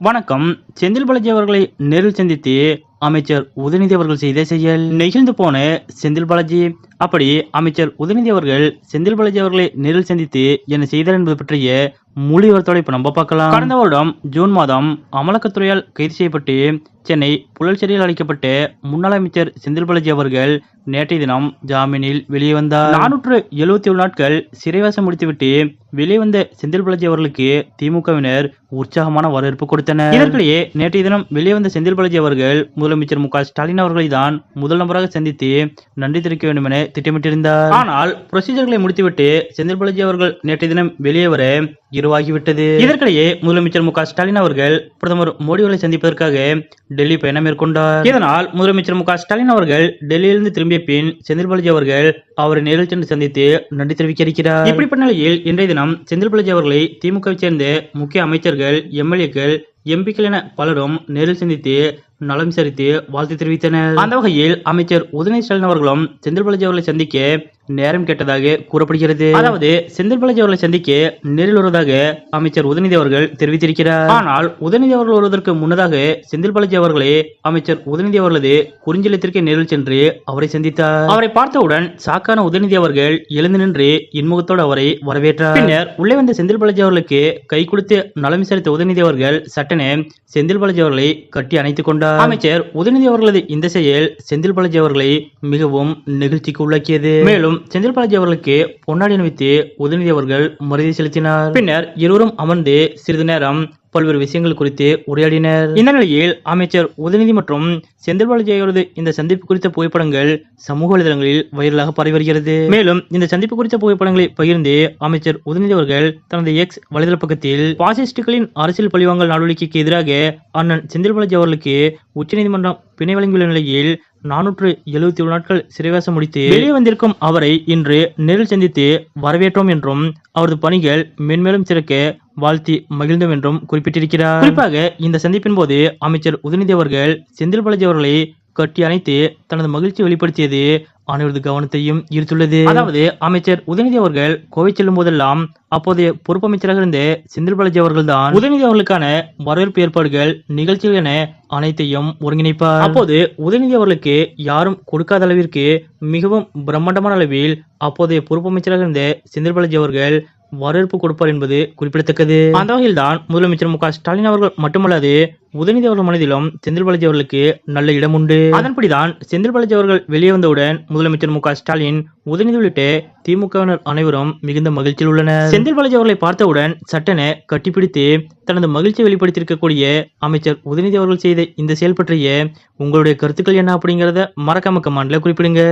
வணக்கம். செந்தில் பாலாஜி அவர்களை நேரில் சந்தித்து அமைச்சர் உதயநிதி அவர்கள் செய்த செயல். நெகிழ்ந்து போன செந்தில் பாலாஜி அப்படி அமைச்சர் உதயநிதி அவர்கள் செந்தில் பாலாஜி அவர்களை நேரில் சந்தித்து என்ன செய்தார் என்பது பற்றிய முழு விவரத்தோட இப்ப நம்ம பார்க்கலாம். கடந்த வருடம் ஜூன் மாதம் அமலாக்கத்துறையால் கைது செய்யப்பட்டு சென்னை புழல் சிறையில் அழைக்கப்பட்ட முன்னாள் அமைச்சர் செந்தில் பாலாஜி அவர்கள் நேற்றைய தினம் ஜாமீனில் வெளியே வந்தார். நானூற்று எழுபத்தி ஏழு நாட்கள் சிறைவாசம் முடித்துவிட்டு வெளியே வந்த செந்தில் பாலாஜி அவர்களுக்கு திமுகவினர் உற்சாகமான வரவேற்பு கொடுத்தனர். இதற்கிடையே நேற்றைய தினம் வெளியே வந்த செந்தில் பாலாஜி அவர்கள் முதலமைச்சர் மு க ஸ்டாலின் அவர்களை தான் முதல் நபராக சந்தித்து நன்றி தெரிவிக்க வேண்டும் என திட்டமிட்டிருந்தார். ஆனால் ப்ரொசீஜர்களை முடித்துவிட்டு செந்தில் பாலாஜி அவர்கள் நேற்றைய தினம் வெளியே வர இருவாகிவிட்டது. இதற்கிடையே முதலமைச்சர் மு ஸ்டாலின் அவர்கள் பிரதமர் மோடிகளை சந்திப்பதற்காக டெல்லி பயணம் மேற்கொண்டார். இதனால் முதலமைச்சர் மு ஸ்டாலின் அவர்கள் டெல்லியிலிருந்து திரும்பிய பின் செந்தில் பாலாஜி அவர்கள் அவரை நேரில் சென்று சந்தித்து நன்றி தெரிவிக்க இருக்கிறார் இப்படிப்பட்ட நிலையில் இன்றைய தினம் செந்தில் பாலாஜி அவர்களை திமுகவை சேர்ந்த முக்கிய அமைச்சர்கள் எம்எல்ஏக்கள் எம்பிக்கள் என பலரும் நேரில் சந்தித்து நலம் விசாரித்து வாழ்த்து தெரிவித்தனர். அந்த வகையில் அமைச்சர் உதயநிதி ஸ்டாலின் அவர்களும் செந்தில் பாலாஜி அவர்களை சந்திக்க நேரம் கேட்டதாக கூறப்படுகிறது. அதாவது செந்தில் பாலாஜி அவர்களை சந்திக்க நேரில் வருவதாக அமைச்சர் உதயநிதி அவர்கள் தெரிவித்திருக்கிறார். ஆனால் உதயநிதி அவர்கள் வருவதற்கு முன்னதாக செந்தில் பாலாஜி அவர்களே அமைச்சர் உதயநிதி அவர்களது குறிஞ்சலத்திற்கு நேரில் சென்று அவரை சந்தித்தார். அவரை பார்த்தவுடன் சாக்கான உதயநிதி அவர்கள் எழுந்து நின்று இன்முகத்தோடு அவரை வரவேற்றார். பின்னர் உள்ளே வந்த செந்தில் பாலாஜி அவர்களுக்கு கை கொடுத்து நலம் விசாரித்த உதயநிதி அவர்கள் சட்டென செந்தில் பாலாஜி அவர்களை கட்டி அணைத்துக் கொண்டார். அமைச்சர் உதயநிதி அவர்களது இந்த செயல் செந்தில் பாலாஜி அவர்களை மிகவும் நெகிழ்ச்சிக்கு உள்ளாக்கியது. மேலும் செந்தில் பாலாஜி அவர்களுக்கு பொன்னாடி அணிவித்து உதயநிதி அவர்கள் மரியாதை செலுத்தினார். பின்னர் இருவரும் அமர்ந்து சிறிது நேரம் பல்வேறு விஷயங்கள் குறித்து உரையாடினர். இந்த நிலையில் அமைச்சர் உதயநிதி மற்றும் செந்தில் பாலாஜி இந்த சந்திப்பு குறித்த புகைப்படங்கள் சமூக வலைதளங்களில் வைரலாக பரவி வருகிறது. மேலும் இந்த சந்திப்பு குறித்த புகைப்படங்களை பகிர்ந்து அமைச்சர் உதயநிதி அவர்கள் தனது எக்ஸ் வலைதள பக்கத்தில் பாசிஸ்டுகளின் அரசியல் பழிவாங்கல் நடவடிக்கைக்கு எதிராக அண்ணன் செந்தில் பாலாஜி அவர்களுக்கு உச்சநீதிமன்றம் பிணை வழங்கியுள்ள நிலையில் நானூற்று எழுபத்தி ஒரு நாட்கள் சிறைவாசம் முடித்து வெளியே வந்திருக்கும் அவரை இன்று நேரில் சந்தித்து வரவேற்றோம் என்றும் அவரது பணிகள் மென்மேலும் சிறக்க வாழ்த்தி மகிழ்ந்தோம் என்றும் குறிப்பிட்டிருக்கிறார். குறிப்பாக இந்த சந்திப்பின் போது அமைச்சர் உதயநிதி அவர்கள் செந்தில் பாலாஜி அவர்களை கட்டி அணைத்து தனது மகிழ்ச்சி வெளிப்படுத்தியது அனைவரது கவனத்தையும் ஈர்த்துள்ளது. அதாவது அமைச்சர் உதயநிதி அவர்கள் கோவை செல்லும் போதெல்லாம் அப்போதைய பொறுப்பு அமைச்சராக இருந்த செந்தில் பாலாஜி அவர்கள் தான் உதயநிதி அவர்களுக்கான வரவேற்பு ஏற்பாடுகள் நிகழ்ச்சிகள் என அனைத்தையும் ஒருங்கிணைப்பார். அப்போது உதயநிதி அவர்களுக்கு யாரும் கொடுக்காத அளவிற்கு மிகவும் பிரம்மாண்டமான அளவில் அப்போதைய பொறுப்பு அமைச்சராக இருந்த செந்தில் பாலாஜி அவர்கள் வரவேற்பு கொடுப்பார் என்பது குறிப்பிடத்தக்கது. அந்த வகையில் தான் முதலமைச்சர் மு ஸ்டாலின் அவர்கள் மட்டுமல்லாது உதயநிதி அவர்கள் மனதிலும் செந்தில் பாலாஜி அவர்களுக்கு நல்ல இடம் உண்டு அதன்படிதான் செந்தில் பாலாஜி அவர்கள் வெளியே வந்தவுடன் முதலமைச்சர் மு ஸ்டாலின் உதயநிதி உள்ளிட்ட திமுகவினர் அனைவரும் மிகுந்த மகிழ்ச்சியில் உள்ளனர். செந்தில் பாலாஜி அவர்களை பார்த்தவுடன் சட்டனை கட்டிப்பிடித்து தனது மகிழ்ச்சியை வெளிப்படுத்தியிருக்கக்கூடிய அமைச்சர் உதயநிதி அவர்கள் செய்த இந்த செயல் பற்றிய உங்களுடைய கருத்துக்கள் என்ன அப்படிங்கறத மறக்காம கமாண்ட்ல குறிப்பிடுங்க.